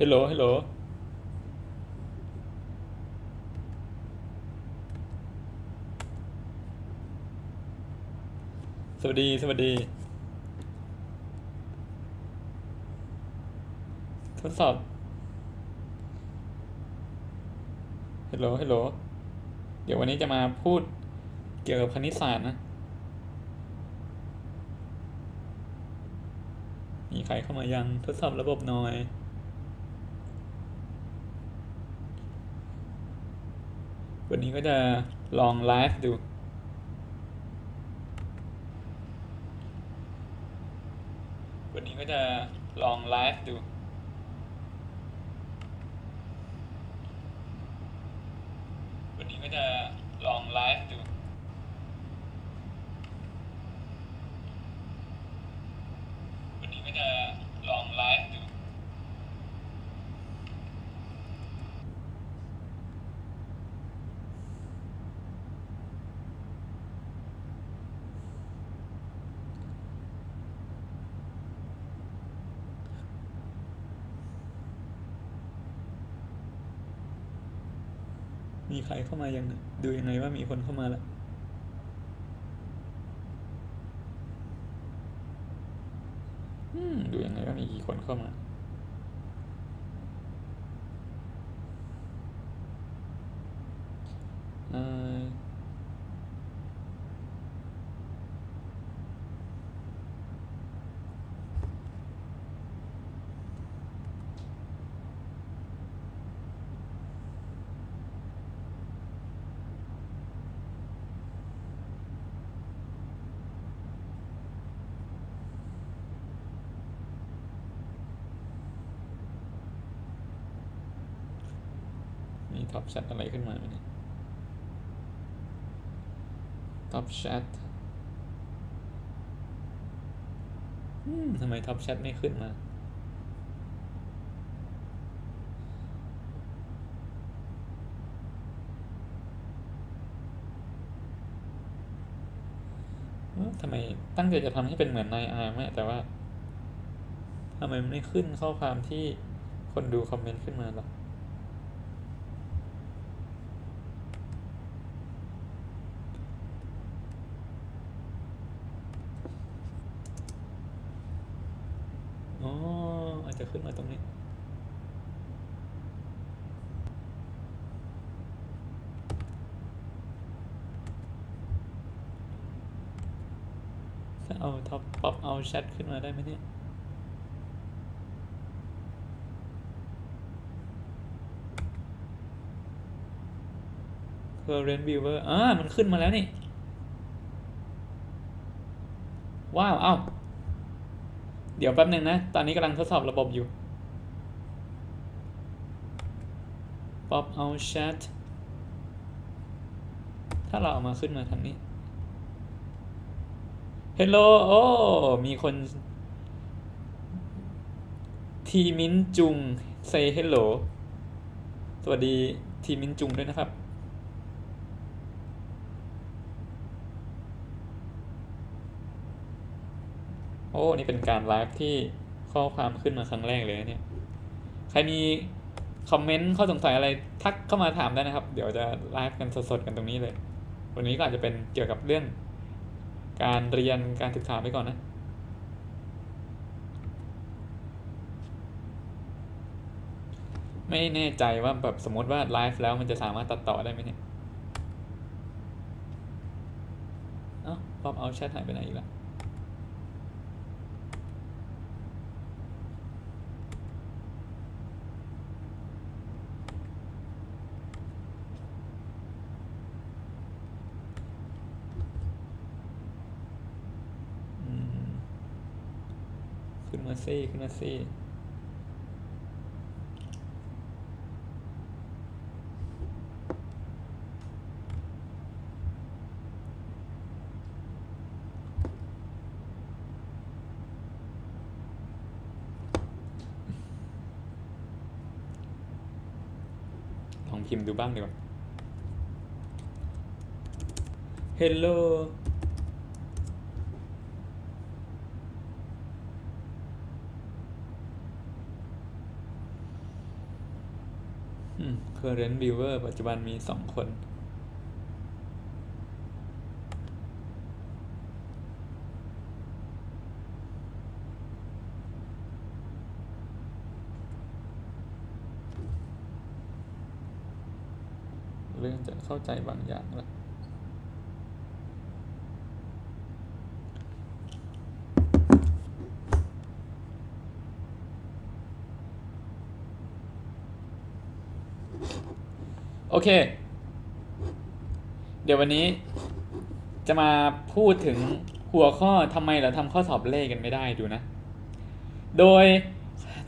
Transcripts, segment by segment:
ฮัลโหลฮัลโหลสวัสดี สวัสดี ทดสอบฮัลโหลฮัลโหลเดี๋ยววันนี้จะมาพูดเกี่ยวกับคณิตศาสตร์นะ มีใครเข้ามายังทดสอบระบบหน่อย วันนี้ก็จะลองไลฟ์ดู วันนี้ก็จะลองไลฟ์ดู วันนี้ก็จะลองไลฟ์ดู วันนี้ก็จะลองไลฟ์ดู มีใครเข้ามายังดูยังไงว่ามีคนเข้ามาละดูยังไงว่ามีกี่คนเข้ามา เอ่อ ท็อปแชทอะไรขึ้นมาไหมเนี่ยท็อปแชททำไมท็อปแชทไม่ขึ้นมาเอ้อทำไมตั้งใจจะทำให้เป็นเหมือนนายอาร์มแต่ว่าทำไมมันไม่ขึ้นข้อความที่คนดูคอมเมนต์ขึ้นมาหรอ อ๋ออาจจะ ขึ้นมาตรงนี้จะเอาท็อปป๊อปเอาแชทขึ้นมาได้ไหมเนี่ย current viewer อ่ามันขึ้นมาแล้วนี่ ว้าว เอ้า เดี๋ยวแป๊บหนึ่งนะ ตอนนี้กำลังทดสอบระบบอยู่ pop out chat ถ้าเราเอามาขึ้นมาทางนี้ Hello โอ้ มีคน ทีมินจุง say hello สวัสดีทีมินจุงด้วยนะครับ อ้นี่เป็นการไลฟ์ที่ข้อความขึ้นมาครั้งแรกเลยเนี่ย ใครมีคอมเมนต์ข้อสงสัยอะไรทักเข้ามาถามได้นะครับ เดี๋ยวจะไลฟ์กันสดๆกันตรงนี้เลย วันนี้ก็อาจจะเป็นเกี่ยวกับเรื่อง การเรียนการศึกษาไปก่อนนะไม่แน่ใจว่าแบบสมมติว่าไลฟ์แล้วมันจะสามารถตัดต่อได้ไหมเนี่ย เอ้าป๊อปเอาแชทหายไปไหนอีกล่ะ อืมขึ้นมา ซี่ขึ้นมาซี่ลองพิมพ์ดูบ้างดีกว่า Hello อ current viewer ปัจจุบันมีสองคน เรื่องจะเข้าใจบางอย่างแล้ว อเค เดี๋ยววันนี้จะมาพูดถึงหัวข้อทำไมเราทำข้อสอบเลขกันไม่ได้ดูนะ โดย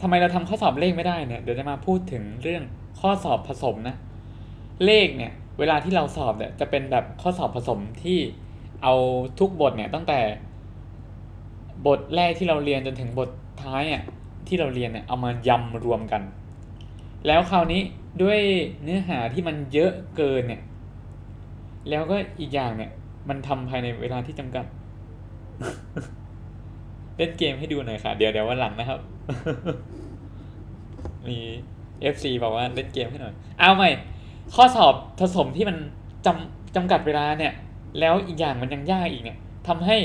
ทำไมเราทำข้อสอบเลขไม่ได้เนี่ย เดี๋ยวจะมาพูดถึงเรื่องข้อสอบผสมนะ เลขเนี่ย เวลาที่เราสอบเนี่ยจะเป็นแบบข้อสอบผสมที่เอาทุกบทเนี่ยตั้งแต่บทแรกที่เราเรียนจนถึงบทท้ายเนี่ยที่เราเรียนเนี่ยเอามายำรวมกัน แล้วคราวนี้ ด้วยเนื้อหาที่มันเยอะเกินเนี่ย แล้วก็อีกอย่างเนี่ย มันทำภายในเวลาที่จำกัด เล่นเกมให้ดูหน่อยค่ะ เดี๋ยวเดี๋ยววันหลังนะครับ มี FC บอกว่าเล่นเกมให้หน่อย เอาใหม่ ข้อสอบผสมที่มันจำจำกัดเวลาเนี่ย แล้วอีกอย่างมันยังยากอีกเนี่ยทำให้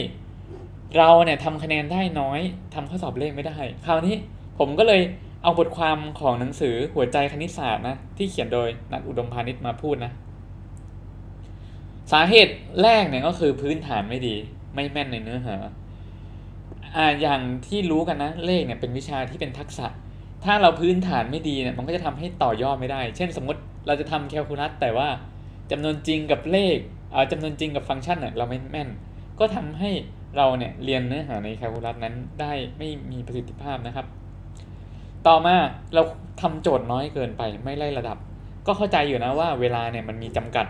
เราเนี่ยทำคะแนนได้น้อยทำข้อสอบเลขไม่ได้ คราวนี้ผมก็เลย เอาบทความของหนังสือหัวใจคณิตศาสตร์นะที่เขียนโดยนักอุดมพานิชมาพูดนะ สาเหตุแรกเนี่ยก็คือพื้นฐานไม่ดี ไม่แม่นในเนื้อหาอ่าอย่างที่รู้กันนะเลขเนี่ยเป็นวิชาที่เป็นทักษะ ถ้าเราพื้นฐานไม่ดีเนี่ยมันก็จะทำให้ต่อยอดไม่ได้ เช่นสมมติเราจะทำแคลคูลัสแต่ว่าจำนวนจริงกับเลขเอ่อจำนวนจริงกับฟังก์ชันเนี่ยเราไม่แม่น ก็ทำให้เราเนี่ยเรียนเนื้อหาในแคลคูลัสนั้นได้ไม่มีประสิทธิภาพนะครับ ต่อมาเราทำโจทย์น้อยเกินไปไม่ไล่ระดับ ก็เข้าใจอยู่นะว่าเวลาเนี่ยมันมีจำกัด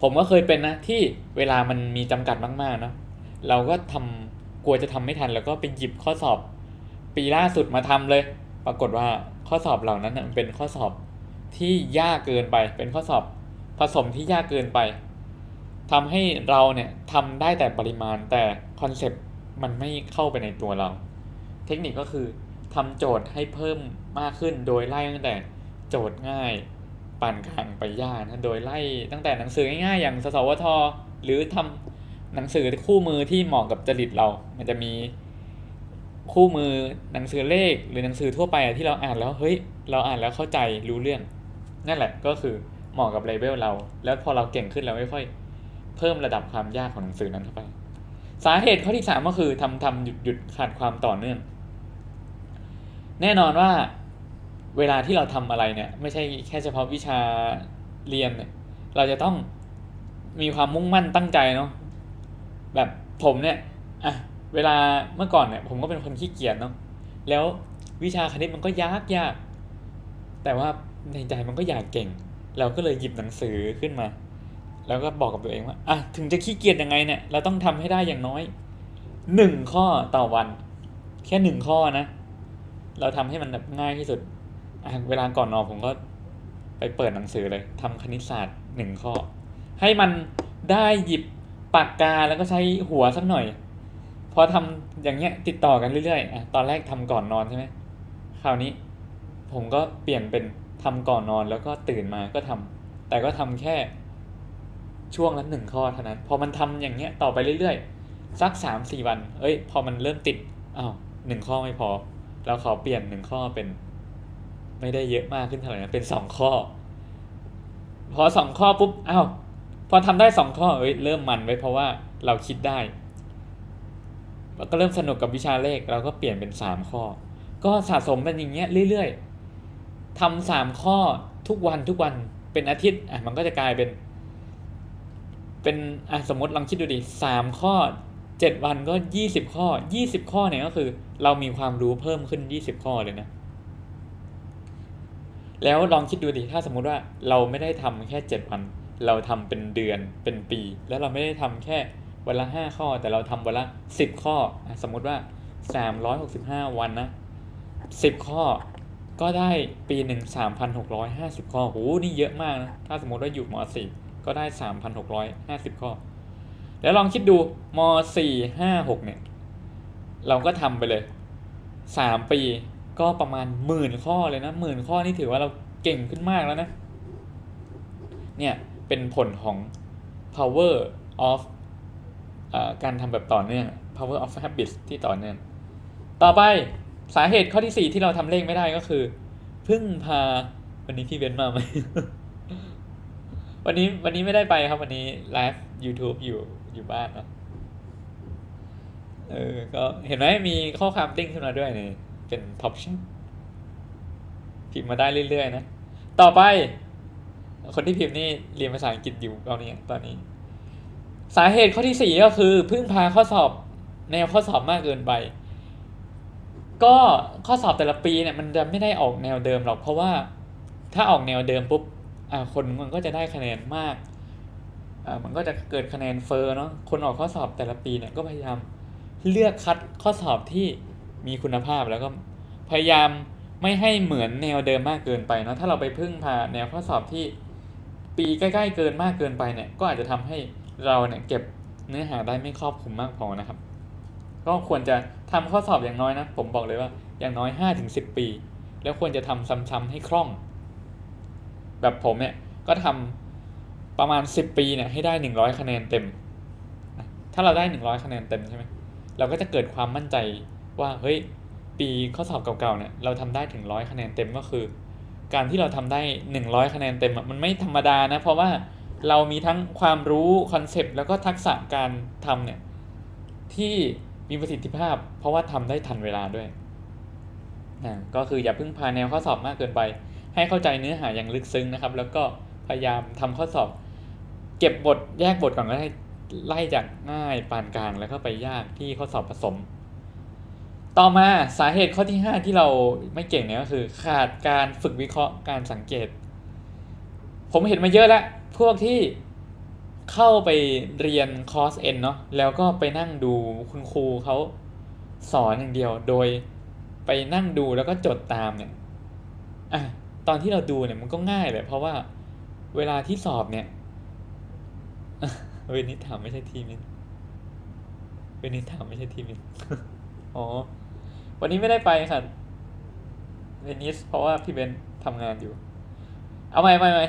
ผมก็เคยเป็นนะที่เวลามันมีจำกัดมากๆเนาะเราก็ทำกลัวจะทำไม่ทัน แล้วก็ไปหยิบข้อสอบ ปีล่าสุดมาทำเลย ปรากฏว่าข้อสอบเหล่านั้นมันเป็นข้อสอบที่ยากเกินไป เป็นข้อสอบผสมที่ยากเกินไปทำให้เราเนี่ยทำได้แต่ปริมาณแต่คอนเซปต์มันไม่เข้าไปในตัวเรา เทคนิคก็คือ ทำโจทย์ให้เพิ่มมากขึ้นโดยไล่ตั้งแต่โจทย์ง่ายปานกลางไปยากนะโดยไล่ตั้งแต่หนังสือง่ายๆอย่างสสวท หรือทำหนังสือคู่มือที่เหมาะกับจริตเรา มันจะมีคู่มือหนังสือเลขหรือหนังสือทั่วไปอะที่เราอ่านแล้วเฮ้ยเราอ่านแล้วเข้าใจรู้เรื่อง นั่นแหละก็คือเหมาะกับเลเวลเรา แล้วพอเราเก่งขึ้นเราไม่ค่อย เพิ่มระดับความยากของหนังสือนั้นเข้าไป สาเหตุข้อที่สามก็คือทำทำหยุดหยุดขาดความต่อเนื่อง แน่นอนว่าเวลาที่เราทำอะไรเนี่ย ไม่ใช่แค่เฉพาะวิชาเรียนเนี่ยเราจะต้องมีความมุ่งมั่นตั้งใจเนาะแบบผมเนี่ยอะเวลาเมื่อก่อนเนี่ยผมก็เป็นคนขี้เกียจเนาะแล้ววิชาคณิตมันก็ยากยากแต่ว่าในใจมันก็อยากเก่ง เราก็เลยหยิบหนังสือขึ้นมา แล้วก็บอกกับตัวเองว่าอะถึงจะขี้เกียจยังไงเนี่ย เราต้องทำให้ได้อย่างน้อยหนึ่งข้อต่อวัน แค่หนึ่งข้อนะ เราทำให้มันแบบง่ายที่สุด เวลาก่อนนอนผมก็ไปเปิดหนังสือเลยทำคณิตศาสตร์หนึ่งข้อ ให้มันได้หยิบปากกาแล้วก็ใช้หัวสักหน่อย พอทำอย่างเงี้ยติดต่อกันเรื่อยๆอตอนแรกทำก่อนนอนใช่ไหมคราวนี้ ผมก็เปลี่ยนเป็นทำก่อนนอนแล้วก็ตื่นมาก็ทำแต่ก็ทำแค่ช่วงละหนึ่งข้อเท่านั้น พอมันทำอย่างเงี้ยต่อไปเรื่อยๆ สักสามสี่วัน เอ้ย พอมันเริ่มติดอ้าวหนึ่งข้อไม่พอ เราขอเปลี่ยนหนึ่งข้อเป็น ไม่ได้เยอะมากขึ้นเท่าไหร่นะเป็นสองข้อ พอสองข้อปุ๊บอ้าวพอทำได้สองข้อเอ้ยเริ่มมันไว้เพราะว่าเราคิดได้เราก็เริ่มสนุกกับวิชาเลขเราก็เปลี่ยนเป็นสามข้อ ก็สะสมเป็นอย่างเงี้ยเรื่อยๆทำสามข้อทุกวันทุกวันเป็นอาทิตย์อะมันก็จะกลายเป็น เป็นอะสมมติลองคิดดูดิสามข้อ เจ็ดวันก็ยี่สิบข้อยี่สิบข้อเนี่ยก็คือ เรามีความรู้เพิ่มขึ้นยี่สิบข้อเลยนะ แล้วลองคิดดูดิถ้าสมมุติว่าเราไม่ได้ทำแค่เจ็ดวัน เราทำเป็นเดือนเป็นปี แล้วเราไม่ได้ทำแค่วันละห้าข้อ แต่เราทำวันละสิบข้อ สมมุติว่าสามร้อยหกสิบห้าวันนะสิบข้อก็ได้ปีหนึ่งสามพันหกร้อยห้าสิบข้อโหนี่เยอะมากนะ ถ้าสมมติว่าอยู่มสี่ก็ได้สามพันหกร้อยห้าสิบข้อ แล้วลองคิดดูมสี่ห้าหกเนี่ย เราก็ทำไปเลยสามปีก็ประมาณหมื่นข้อเลยนะหมื่นข้อนี่ถือว่าเราเก่งขึ้นมากแล้วนะ เนี่ยเป็นผลของ power of อการทำแบบต่อเนื่อง power of habits ที่ต่อเนื่อง ต่อไปสาเหตุข้อที่ 4 ที่เราทำเลขไม่ได้ก็คือ พึ่งพาวันนี้พี่เบนซ์มาไหม วันนี้วันนี้ไม่ได้ไปครับวันนี้ไลฟ์ YouTube อยู่อยู่บ้านเนอะเออ ก็เห็นไหมมีข้อความติ้งขึ้นมาด้วยนี่เป็นท็อปชั่นพิมพ์มาได้เรื่อยๆนะ ต่อไป คนที่พิมพ์นี่เรียนภาษาอังกฤษอยู่ตอนนี้ตอนนี้ สาเหตุข้อที่สี่ก็คือ พึ่งพาข้อสอบแนวข้อสอบมากเกินไป ก็ข้อสอบแต่ละปีเนี่ยมันจะไม่ได้ออกแนวเดิมหรอกเพราะว่า ถ้าออกแนวเดิมปุ๊บ คนมันก็จะได้คะแนนมากอ่ามันก็จะเกิดคะแนนเฟอร์เนาะคนออกข้อสอบแต่ละปีเนี่ยก็พยายามเลือกคัดข้อสอบที่มีคุณภาพแล้วก็พยายามไม่ให้เหมือนแนวเดิมมากเกินไปเนาะถ้าเราไปพึ่งพาแนวข้อสอบที่ปีใกล้ๆเกินมากเกินไปเนี่ยก็อาจจะทำให้เราเนี่ยเก็บเนื้อหาได้ไม่ครอบคลุมมากพอนะครับ ก็ควรจะทำข้อสอบอย่างน้อยนะ ผมบอกเลยว่าอย่างน้อย 5-10 ปี แล้วควรจะทำซ้ำๆให้คล่อง แบบผมเนี่ยก็ทำประมาณ 10 ปีเนี่ยให้ได้ 100 คะแนนเต็ม ถ้าเราได้ 100 คะแนนเต็มใช่ไหมเราก็จะเกิดความมั่นใจว่าเฮ้ยปีข้อสอบเก่าๆเนี่ยเราทำได้ถึงร้อยคะแนนเต็มก็คือ การที่เราทำได้ 100 คะแนนเต็มอะมันไม่ธรรมดานะเพราะว่าเรามีทั้งความรู้คอนเซปต์แล้วก็ทักษะการทำเนี่ยที่มีประสิทธิภาพ เพราะว่าทำได้ทันเวลาด้วยนะก็คืออย่าเพิ่งพาแนวข้อสอบมากเกินไป ให้เข้าใจเนื้อหาอย่างลึกซึ้งนะครับ แล้วก็พยายามทำข้อสอบ เก็บบทแยกบทก่อนก็ได้ไล่จากง่ายปานกลางแล้วก็ไปยากที่ข้อสอบผสม ต่อมาสาเหตุข้อที่ 5 ที่เราไม่เก่งเนี่ยก็คือ ขาดการฝึกวิเคราะห์การสังเกต ผมเห็นมาเยอะแล้ว พวกที่เข้าไปเรียนคอร์สเอ็นเนาะแล้วก็ไปนั่งดูคุณครูเขาสอนอย่างเดียวโดยไปนั่งดูแล้วก็จดตามเนี่ยอะ ตอนที่เราดูเนี่ยมันก็ง่ายเลยเพราะว่าเวลาที่สอบเนี่ยเวนิสถามไม่ใช่ทีมินเวนิสถามไม่ใช่ทีมินอ๋อวันนี้ไม่ได้ไปค่ะเวนิสเพราะว่าพี่เบนทำงานอยู่ เอาใหม่ใหม่ใหม่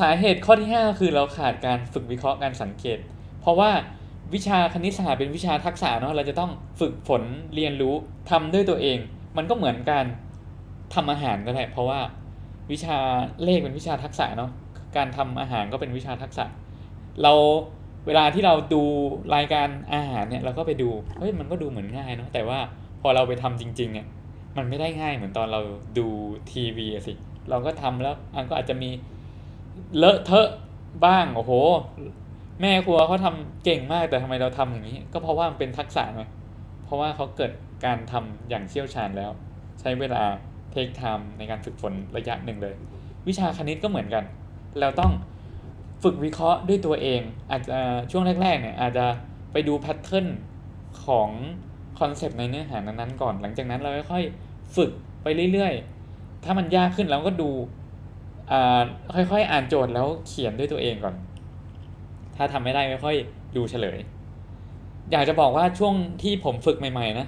สาเหตุข้อที่ 5 คือเราขาดการฝึกวิเคราะห์การสังเกต เพราะว่าวิชาคณิตศาสตร์เป็นวิชาทักษะเนาะเราจะต้องฝึกฝนเรียนรู้ทำด้วยตัวเอง มันก็เหมือนการ ทำอาหารก็ได้ เพราะว่าวิชาเลขเป็นวิชาทักษะเนาะการทำอาหารก็เป็นวิชาทักษะ เราเวลาที่เราดูรายการอาหารเนี่ยเราก็ไปดูเฮ้ยมันก็ดูเหมือนง่ายเนาะแต่ว่าพอเราไปทำจริงๆเนี่ยมันไม่ได้ง่ายเหมือนตอนเราดูทีวีสิ เราก็ทำแล้วอันก็อาจจะมีเลอะเทอะบ้างโอ้โห แม่ครัวเขาทำเก่งมากแต่ทำไมเราทำอย่างนี้ ก็เพราะว่ามันเป็นทักษะไงเพราะว่าเขาเกิดการทำอย่างเชี่ยวชาญแล้ว ใช้เวลา ทคไทม์ในการฝึกฝนระยะหนึ่งเลย วิชาคณิตก็เหมือนกัน เราต้องฝึกวิเคราะห์ด้วยตัวเอง อาจจะช่วงแรกๆเนี่ยอาจจะไปดูแพทเทิร์นของคอนเซปต์ในเนื้อหานั้นๆก่อน หลังจากนั้นเราค่อยๆฝึกไปเรื่อยๆ ถ้ามันยากขึ้นเราก็ดูค่อยๆ อ่านโจทย์แล้วเขียนด้วยตัวเองก่อน ถ้าทำไม่ได้ค่อยๆดูเฉลย อยากจะบอกว่าช่วงที่ผมฝึกใหม่ ๆ นะ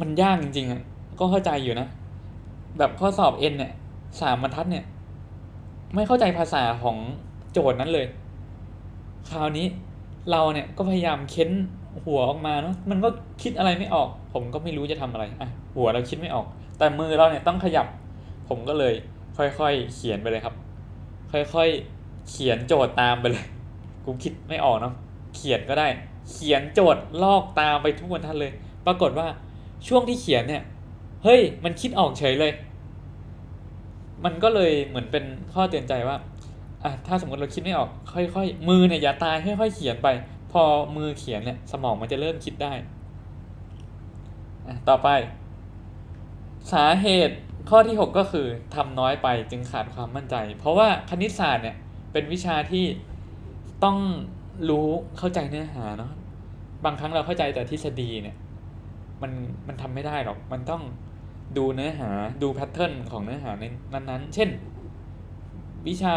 มันยากจริงๆอะ ก็เข้าใจอยู่นะ แบบข้อสอบเอ็นเนี่ยสามบรรทัดเนี่ย ไม่เข้าใจภาษาของโจทย์นั้นเลย คราวนี้เราเนี่ยก็พยายามเค้นหัวออกมาเนาะมันก็คิดอะไรไม่ออก ผมก็ไม่รู้จะทำอะไรอะหัวเราคิดไม่ออก แต่มือเราเนี่ยต้องขยับ ผมก็เลยค่อยๆเขียนไปเลยครับ ค่อยๆเขียนโจทย์ตามไปเลยกูคิดไม่ออกเนาะเขียนก็ได้ เขียนโจทย์ลอกตามไปทุกบรรทัดเลย ปรากฏว่าช่วงที่เขียนเนี่ย เฮ้ย มันคิดออกเฉยเลย มันก็เลยเหมือนเป็นข้อเตือนใจว่าอะถ้าสมมติเราคิดไม่ออก ค่อยๆ มือเนี่ยอย่าตายค่อยๆเขียนไป พอมือเขียนเนี่ยสมองมันจะเริ่มคิดได้อะต่อไป สาเหตุข้อที่ 6 ก็คือทำน้อยไปจึงขาดความมั่นใจ เพราะว่าคณิตศาสตร์เนี่ยเป็นวิชาที่ต้องรู้เข้าใจเนื้อหาเนาะบางครั้งเราเข้าใจแต่ทฤษฎีเนี่ย มันมันทำไม่ได้หรอก มันต้อง ดูเนื้อหาดูแพทเทิร์นของเนื้อหาในนั้นๆ เช่น วิชา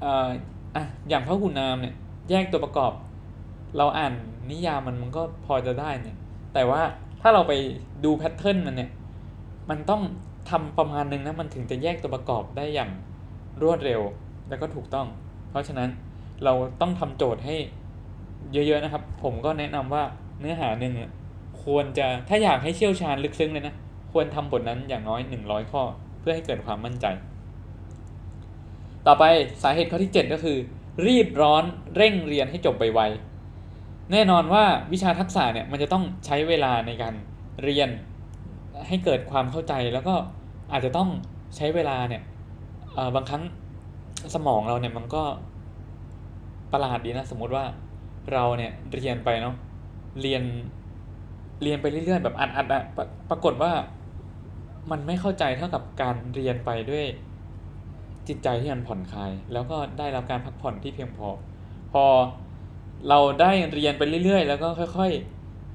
เอ่ออะอย่างพหุนามเนี่ยแยกตัวประกอบ เราอ่านนิยามมันมันก็พอจะได้เนี่ยแต่ว่าถ้าเราไปดูแพทเทิร์นมันเนี่ยมันต้องทำประมาณนึงนะมันถึงจะแยกตัวประกอบได้อย่างรวดเร็วแล้วก็ถูกต้อง เพราะฉะนั้นเราต้องทำโจทย์ให้เยอะๆนะครับ ผมก็แนะนำว่าเนื้อหาหนึ่ง ควรจะถ้าอยากให้เชี่ยวชาญลึกซึ้งเลยนะ ควรทำบทนั้นอย่างน้อย 100 ข้อ เพื่อให้เกิดความมั่นใจ ต่อไปสาเหตุข้อที่ 7 ก็คือ รีบร้อนเร่งเรียนให้จบไวๆแน่นอนว่าวิชาทักษะเนี่ยมันจะต้องใช้เวลาในการเรียนให้เกิดความเข้าใจแล้วก็อาจจะต้องใช้เวลาเนี่ยบางครั้งสมองเราเนี่ยมันก็ประหลาดดีนะ สมมติว่าเราเนี่ยเรียนไปเนาะเรียน เรียนไปเรื่อยๆแบบอัดๆอะปรปรากฏว่ามันไม่เข้าใจเท่ากับการเรียนไปด้วยจิตใจที่มันผ่อนคลาย แล้วก็ได้รับการพักผ่อนที่เพียงพอ พอเราได้เรียนไปเรื่อยๆ แล้วก็ค่อย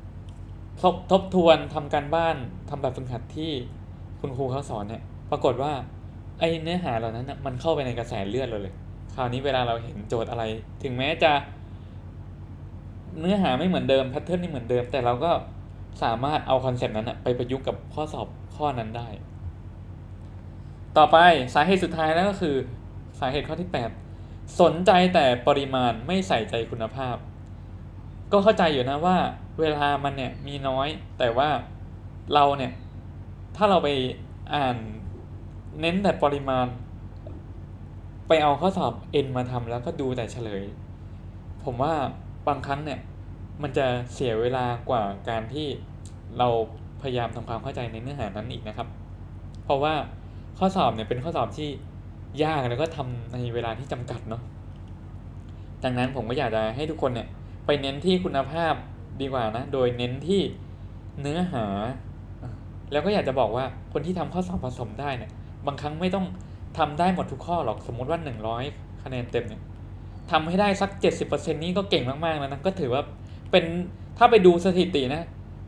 ๆทบทบทวนทำการบ้านทำแบบฝึกหัดที่คุณครูเขาสอนเนี่ยปรากฏว่าไอ้เนื้อหาเหล่านั้นนะมันเข้าไปในกระแสเลือดเราเลย คราวนี้เวลาเราเห็นโจทย์อะไร ถึงแม้จะ เนื้อหาไม่เหมือนเดิมแพทเทิร์นไม่เหมือนเดิม แต่เราก็ สามารถเอาคอนเซปต์นั้นนะไปประยุกต์กับข้อสอบข้อนั้นได้ ต่อไปสาเหตุสุดท้ายแล้วก็คือ สาเหตุข้อที่ 8 สนใจแต่ปริมาณไม่ใส่ใจคุณภาพ ก็เข้าใจอยู่นะว่า เวลามันเนี่ยมีน้อย แต่ว่าเราเนี่ยถ้าเราไปอ่านเน้นแต่ปริมาณ ไปเอาข้อสอบเอ็นมาทำแล้วก็ดูแต่เฉลย ผมว่าบางครั้งเนี่ย มันจะเสียเวลากว่าการที่เราพยายามทำความเข้าใจในเนื้อหานั้นอีกนะครับ เพราะว่าข้อสอบเนี่ยเป็นข้อสอบที่ยากแล้วก็ทำในเวลาที่จำกัดเนาะดังนั้นผมก็อยากจะให้ทุกคนเนี่ยไปเน้นที่คุณภาพดีกว่านะ โดยเน้นที่เนื้อหา แล้วก็อยากจะบอกว่าคนที่ทำข้อสอบผสมได้เนี่ยบางครั้งไม่ต้องทำได้หมดทุกข้อหรอกสมมุติว่า 100 คะแนนเต็มเนี่ยทำให้ได้สัก 70%นี้ก็เก่งมากๆแล้วนะก็ถือว่า เป็นถ้าไปดูสถิตินะ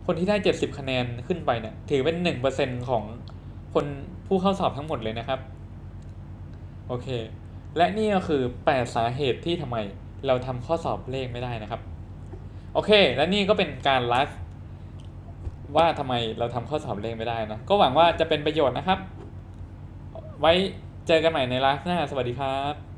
คนที่ได้70คะแนนขึ้นไปเนี่ยถือเป็น1%ของคนผู้เข้าสอบทั้งหมดเลยนะครับ โอเค และนี่ก็คือ8สาเหตุที่ทำไมเราทำข้อสอบเลขไม่ได้นะครับ โอเค และนี่ก็เป็นการไลฟ์ว่าทำไมเราทำข้อสอบเลขไม่ได้นะ ก็หวังว่าจะเป็นประโยชน์นะครับ ไว้เจอกันใหม่ในไลฟ์หน้า สวัสดีครับ